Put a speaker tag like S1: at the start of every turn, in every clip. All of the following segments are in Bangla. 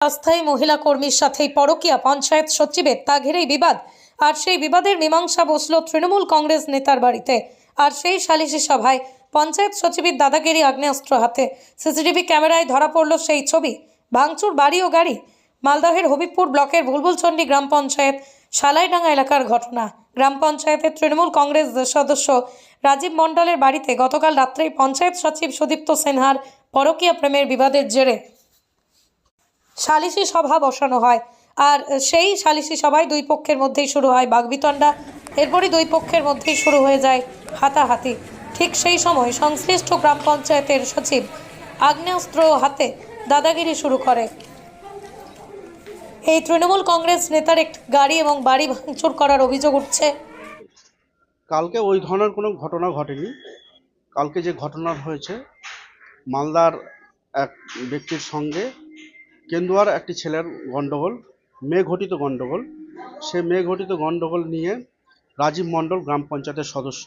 S1: অস্থায়ী মহিলা কর্মীর সাথেই পরকীয়া পঞ্চায়েত সচিবের তা ঘিরেই বিবাদ। আর সেই বিবাদের মীমাংসা বসল তৃণমূল কংগ্রেস নেতার বাড়িতে। আর সেই সালিশি সভায় পঞ্চায়েত সচিবের দাদাগিরি আগ্নেয়াস্ত্র হাতে। সিসিটিভি ক্যামেরায় ধরা পড়ল সেই ছবি। ভাঙচুর বাড়ি ও গাড়ি। মালদহের হবিবপুর ব্লকের বুলবুলচন্ডী গ্রাম পঞ্চায়েত সালাইডাঙ্গা এলাকার ঘটনা। গ্রাম পঞ্চায়েতের তৃণমূল কংগ্রেস সদস্য রাজীব মণ্ডলের বাড়িতে গতকাল রাত্রেই পঞ্চায়েত সচিব সুদীপ্ত সিনহার পরকীয়া প্রেমের বিবাদের জেরে সালিশি সভা বসানো হয়। আর সেই সালিশি সভায় দুই পক্ষের মধ্যেই শুরু হয় বাগবিতণ্ডা। এরপরই দুই পক্ষের মধ্যেই শুরু হয়ে যায় হাতাহাতি। ঠিক সেই সময় সংশ্লিষ্ট গ্রাম পঞ্চায়েতের সচিব আগ্নেয়াস্ত্র হাতে দাদাগিরি শুরু করে। এই তৃণমূল কংগ্রেস নেতার একটি গাড়ি এবং বাড়ি ভাঙচুর করার অভিযোগ উঠছে।
S2: কালকে ওই ধরনের কোনো ঘটনা ঘটেনি। কালকে যে ঘটনা হয়েছে, মালদার এক ব্যক্তির সঙ্গে কেন্দুয়ার একটি ছেলের গণ্ডগোল মেয়ে ঘটিত গণ্ডগোল সে মেয়ে ঘটিত গণ্ডগোল নিয়ে রাজীব মণ্ডল গ্রাম পঞ্চায়েতের সদস্য।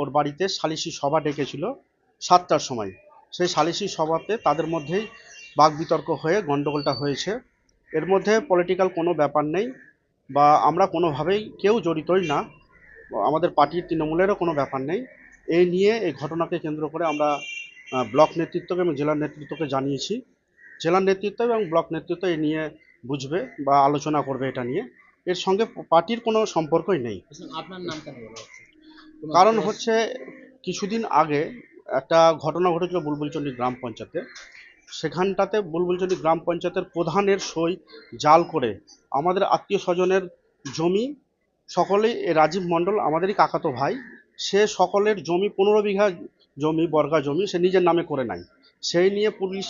S2: ওর বাড়িতে সালিশি সভা ডেকেছিল সাতটার সময়। সেই সালিশি সভাতে তাদের মধ্যেই বাক বিতর্ক হয়ে গণ্ডগোলটা হয়েছে। এর মধ্যে পলিটিক্যাল কোনো ব্যাপার নেই বা আমরা কোনোভাবেই কেউ জড়িতই না। আমাদের পার্টির তৃণমূলেরও কোনো ব্যাপার নেই। এই নিয়ে এই ঘটনাকে কেন্দ্র করে আমরা ব্লক নেতৃত্বকে এবং জেলার নেতৃত্বকে জানিয়েছি। জেলার নেতৃত্ব এবং ব্লক নেতৃত্ব এই নিয়ে বুঝবে বা আলোচনা করবে এটা নিয়ে। এর সঙ্গে পার্টির কোনো সম্পর্কই নেই।
S3: কোনো
S2: কারণ হচ্ছে কিছুদিন আগে একটা ঘটনা ঘটেছিল বুলবুলচন্ডী গ্রাম পঞ্চায়েতে। সেখানটাতে বুলবুলচন্ডী গ্রাম পঞ্চায়েতের প্রধানের সই জাল করে আমাদের আত্মীয় স্বজনের জমি সকলেই এ রাজীব মণ্ডল আমাদেরই কাকাতো ভাই সে সকলের জমি পনেরো বিঘা জমি বর্গা জমি সে নিজের নামে করে নাই। সেই নিয়ে পুলিশ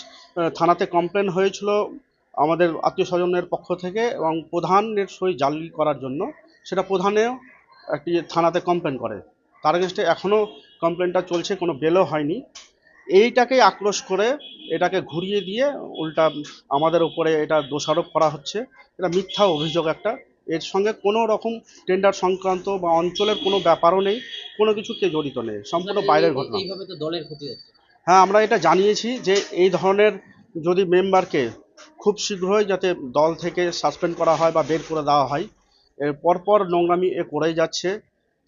S2: থানাতে কমপ্লেন হয়েছিল আমাদের আত্মীয় স্বজনের পক্ষ থেকে এবং প্রধানের সই জালি করার জন্য। সেটা প্রধানেও একটি থানাতে কমপ্লেন করে। তার এগেনস্টে এখনও কমপ্লেনটা চলছে কোনো বেলও হয়নি। এইটাকেই আক্রোশ করে এটাকে ঘুরিয়ে দিয়ে উল্টা আমাদের উপরে এটা দোষারোপ করা হচ্ছে। এটা মিথ্যা অভিযোগ একটা। এর সঙ্গে কোনো রকম টেন্ডার সংক্রান্ত বা অঞ্চলের কোনো ব্যাপারও নেই কোনো কিছুকে জড়িত নেই। সম্পূর্ণ বাইরের ঘটনা।
S3: এইভাবে তো দলের ক্ষতি হচ্ছে।
S2: হ্যাঁ আমরা এটা জানিয়েছি যে এই ধরনের যদি মেম্বারকে খুব শীঘ্রই যাতে দল থেকে সাসপেন্ড করা হয় বা বের করে দেওয়া হয়, এর পরপর নোংরামি এ করেই যাচ্ছে।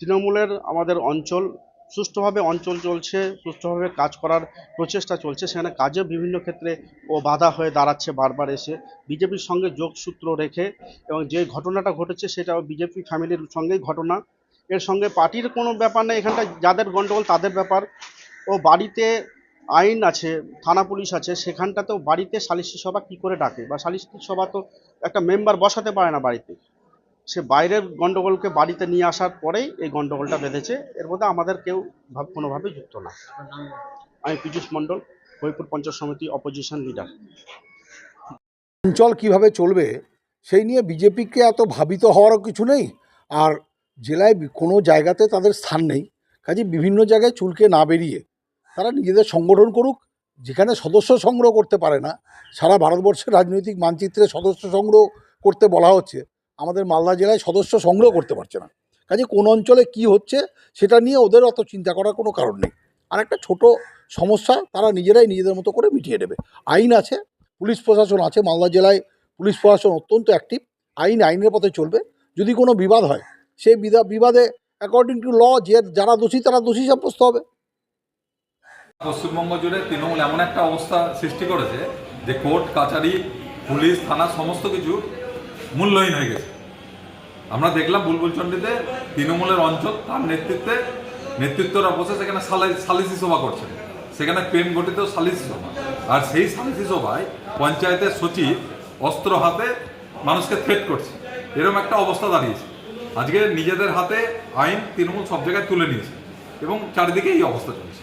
S2: তৃণমূলের আমাদের অঞ্চল, সুষ্ঠুভাবে অঞ্চল চলছে, সুষ্ঠুভাবে কাজ করার প্রচেষ্টা চলছে। সেখানে কাজে বিভিন্ন ক্ষেত্রে ও বাধা হয়ে দাঁড়াচ্ছে বারবার এসে। বিজেপির সঙ্গে যোগসূত্র রেখে এবং যে ঘটনাটা ঘটেছে সেটাও বিজেপি ফ্যামিলির সঙ্গেই ঘটনা। এর সঙ্গে পার্টির কোনো ব্যাপার নেই এখানটা যাদের গণ্ডগোল তাদের ব্যাপার। ও বাড়িতে আইন আছে, থানা পুলিশ আছে, সেখানটাতেও বাড়িতে সালিশি সভা কি করে ডাকে? বা সালিশি সভা তো একটা মেম্বার বসাতে পারে না বাড়িতে। সে বাইরের গন্ডগোলকে বাড়িতে নিয়ে আসার পরেই এই গন্ডগোলটা বেঁধেছে। এর মধ্যে আমাদের কেউ ভাব কোনোভাবেই যুক্ত না। আমি পীযূষ মণ্ডল, হরিপুর পঞ্চায়েত সমিতি অপোজিশন লিডার
S4: অঞ্চল কীভাবে চলবে, সেই নিয়ে বিজেপিকে এত ভাবিত হওয়ারও কিছু নেই। আর জেলায় কোনো জায়গাতে তাদের স্থান নেই। কাজে বিভিন্ন জায়গায় চুলকে না বেরিয়ে তারা নিজেদের সংগঠন করুক, যেখানে সদস্য সংগ্রহ করতে পারে না, সারা ভারতবর্ষের রাজনৈতিক মানচিত্রে সদস্য সংগ্রহ করতে বলা হচ্ছে, আমাদের মালদা জেলায় সদস্য সংগ্রহ করতে পারছে না। কাজে কোন অঞ্চলে কি হচ্ছে সেটা নিয়ে ওদের অত চিন্তা করার কোনো কারণ নেই। আর একটা ছোট সমস্যা, তারা নিজেরাই নিজেদের মতো করে মিটিয়ে নেবে। আইন আছে, পুলিশ প্রশাসন আছে, মালদা জেলায় পুলিশ প্রশাসন অত্যন্ত অ্যাক্টিভ আইন আইনের পথে চলবে। যদি কোনো বিবাদ হয়, সেই বিদা- বিবাদে অ্যাকর্ডিং টু ল যে যারা দোষী, তারা দোষী সাব্যস্ত হবে।
S5: পশ্চিমবঙ্গ জুড়ে তৃণমূল এমন একটা অবস্থা সৃষ্টি করেছে যে কোর্ট কাছারি পুলিশ, থানা, সমস্ত কিছু মূল্যহীন হয়ে গেছে। আমরা দেখলাম বুলবুলচন্ডীতে তৃণমূলের অঞ্চল তার নেতৃত্বে নেতৃত্বরা বসে সেখানে সালিসি সভা করছেন সেখানে প্রেম গঠিত সালিসি সভা। আর সেই সালিসি সভায় পঞ্চায়েতের সচিব অস্ত্র হাতে মানুষকে থ্রেট করছে। এরকম একটা অবস্থা দাঁড়িয়েছে। আজকে নিজেদের হাতে আইন তৃণমূল সব জায়গায় তুলে নিয়েছে। এবং চারিদিকে এই অবস্থা চলছে।